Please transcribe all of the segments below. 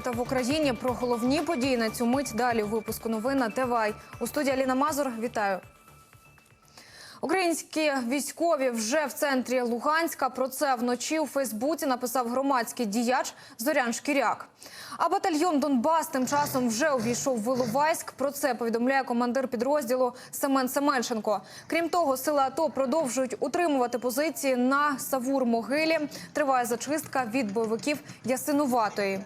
12 в Україні. Про головні події на цю мить далі у випуску новин на ТВАЙ. У студії Аліна Мазур. Вітаю. Українські військові вже в центрі Луганська. Про це вночі у Фейсбуці написав громадський діяч Зорян Шкіряк. А батальйон Донбас тим часом вже увійшов в Іловайськ. Про це повідомляє командир підрозділу Семен Семенченко. Крім того, сили АТО продовжують утримувати позиції на Савур-Могилі. Триває зачистка від бойовиків Ясинуватої.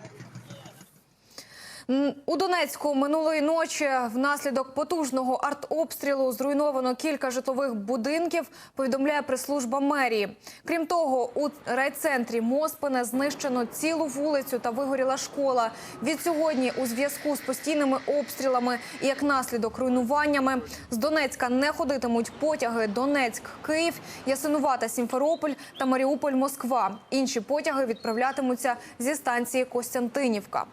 У Донецьку минулої ночі внаслідок потужного артобстрілу зруйновано кілька житлових будинків. Повідомляє прес-служба мерії. Крім того, у райцентрі Моспине знищено цілу вулицю та вигоріла школа. Від сьогодні у зв'язку з постійними обстрілами і як наслідок руйнуваннями з Донецька не ходитимуть потяги Донецьк, Київ, Ясинувата, Сімферополь та Маріуполь, Москва. Інші потяги відправлятимуться зі станції Костянтинівка.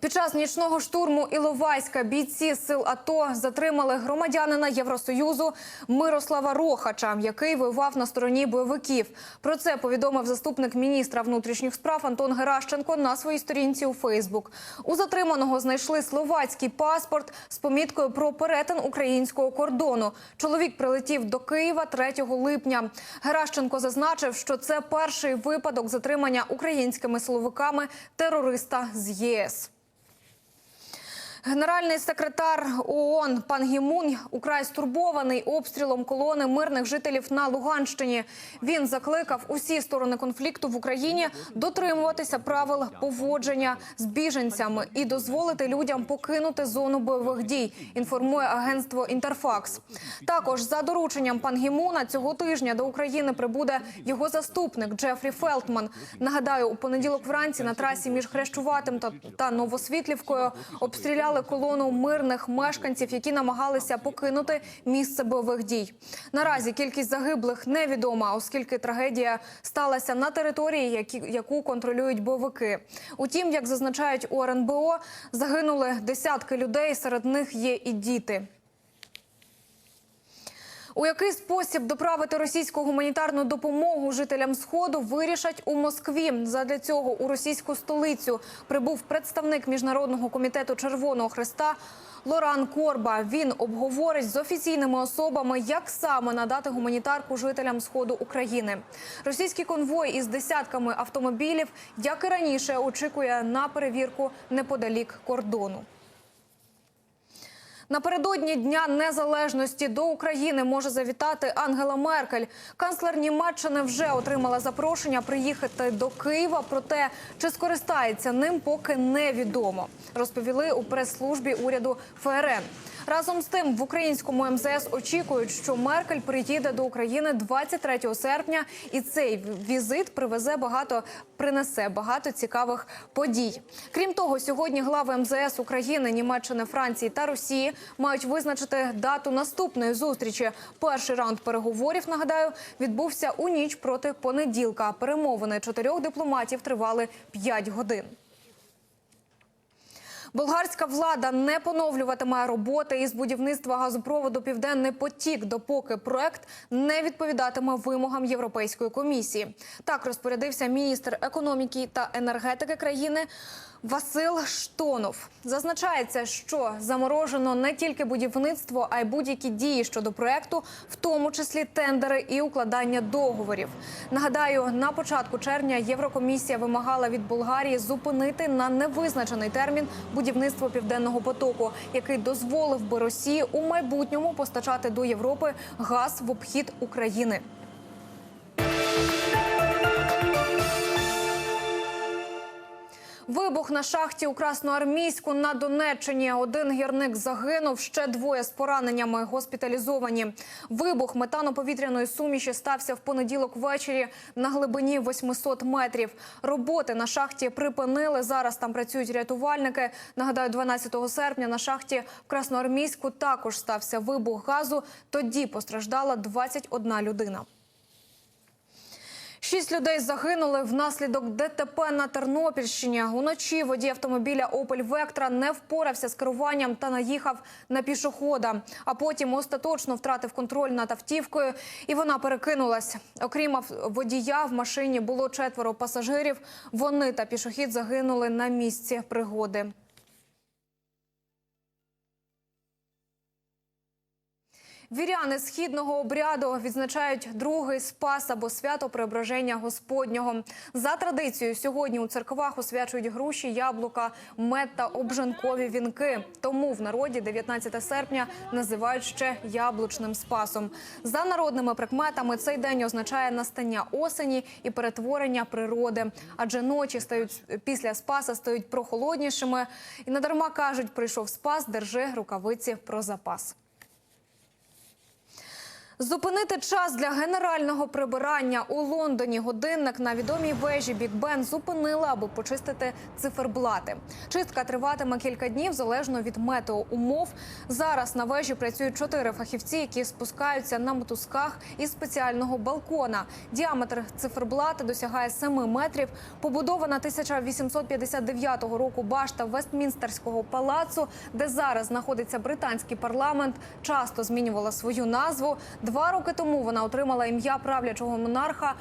Під час нічного штурму Іловайська бійці сил АТО затримали громадянина Євросоюзу Мирослава Рохача, який воював на стороні бойовиків. Про це повідомив заступник міністра внутрішніх справ Антон Геращенко на своїй сторінці у Фейсбук. У затриманого знайшли словацький паспорт з поміткою про перетин українського кордону. Чоловік прилетів до Києва 3 липня. Геращенко зазначив, що це перший випадок затримання українськими силовиками терориста з ЄС. Генеральний секретар ООН пан Гімун украй стурбований обстрілом колони мирних жителів на Луганщині. Він закликав усі сторони конфлікту в Україні дотримуватися правил поводження з біженцями і дозволити людям покинути зону бойових дій. Інформує агентство Інтерфакс. Також за дорученням пан Гімуна цього тижня до України прибуде його заступник Джефрі Фелтман. Нагадаю, у понеділок вранці на трасі між Хрещуватим та Новосвітлівкою обстріляли колону мирних мешканців, які намагалися покинути місце бойових дій. Наразі кількість загиблих невідома, оскільки трагедія сталася на території, яку контролюють бойовики. Утім, як зазначають у РНБО, загинули десятки людей. Серед них є і діти. У який спосіб доправити російську гуманітарну допомогу жителям сходу вирішать у Москві. Задля цього у російську столицю прибув представник міжнародного комітету Червоного Христа Лоран Корба. Він обговорить з офіційними особами, як саме надати гуманітарку жителям сходу України. Російський конвой із десятками автомобілів, як і раніше, очікує на перевірку неподалік кордону. Напередодні Дня Незалежності до України може завітати Ангела Меркель. Канцлер Німеччини вже отримала запрошення приїхати до Києва. Проте чи скористається ним, поки невідомо. Розповіли у прес-службі уряду ФРН. Разом з тим в українському МЗС очікують, що Меркель приїде до України 23 серпня, і цей візит привезе багато принесе багато цікавих подій. Крім того, сьогодні глави МЗС України, Німеччини, Франції та Росії мають визначити дату наступної зустрічі. Перший раунд переговорів нагадаю відбувся у ніч проти понеділка. Перемовини чотирьох дипломатів тривали 5 годин. Болгарська влада не поновлюватиме роботи із будівництва газопроводу Південний потік, допоки проект не відповідатиме вимогам Європейської комісії. Так розпорядився міністр економіки та енергетики країни. Васил Штонов зазначається, що заморожено не тільки будівництво, а й будь-які дії щодо проекту, в тому числі тендери і укладання договорів. Нагадаю, на початку червня Єврокомісія вимагала від Болгарії зупинити на невизначений термін будівництво південного потоку, який дозволив би Росії у майбутньому постачати до Європи газ в обхід України. Вибух на шахті у Красноармійську на Донеччині. Один гірник загинув, ще двоє з пораненнями госпіталізовані. Вибух метано-повітряної суміші стався в понеділок ввечері на глибині 800 метрів. Роботи на шахті припинили. Зараз там працюють рятувальники. Нагадаю, 12 серпня на шахті в Красноармійську також стався вибух газу. Тоді постраждала 21 людина. Шість людей загинули внаслідок ДТП на Тернопільщині. Уночі водій автомобіля «Опель Вектра» не впорався з керуванням та наїхав на пішохода. А потім остаточно втратив контроль над автівкою і вона перекинулась. Окрім водія, в машині було четверо пасажирів. Вони та пішохід загинули на місці пригоди. Віряни східного обряду відзначають другий спас або свято Преображення Господнього. За традицією, сьогодні у церквах освячують груші, яблука, мед та обжанкові вінки. Тому в народі 19 серпня називають ще яблучним спасом. За народними прикметами цей день означає настання осені і перетворення природи, адже ночі стають після спаса стають прохолоднішими. І надарма кажуть, прийшов спас, держи рукавиці про запас. Зупинити час для генерального прибирання у Лондоні годинник на відомій вежі Біг Бен зупинили, аби почистити циферблати. Чистка триватиме кілька днів залежно від метеоумов. Зараз на вежі працюють чотири фахівці, які спускаються на мотузках із спеціального балкона. Діаметр циферблата досягає 7 метрів. Побудована 1859 року башта Вестмінстерського палацу, де зараз знаходиться британський парламент, часто змінювала свою назву. Два роки тому вона отримала ім'я правлячого монарха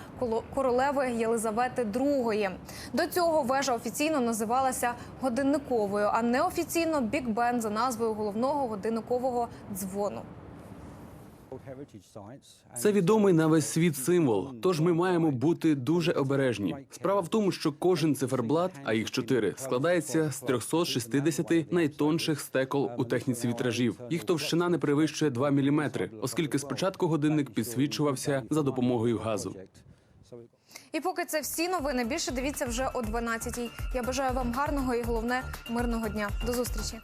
королеви Єлизавети II. До цього вежа офіційно називалася годинниковою, а неофіційно бік-бен за назвою головного годинникового дзвону. Це відомий на весь світ символ. Тож ми маємо бути дуже обережні. Справа в тому, що кожен циферблат, а їх чотири, складається з 360 найтонших стекол у техніці вітражів. Їх товщина не перевищує 2 мм, оскільки спочатку годинник підсвічувався за допомогою газу. І поки це всі новини, більше дивіться вже о 12-й. Я бажаю вам гарного і головне мирного дня. До зустрічі.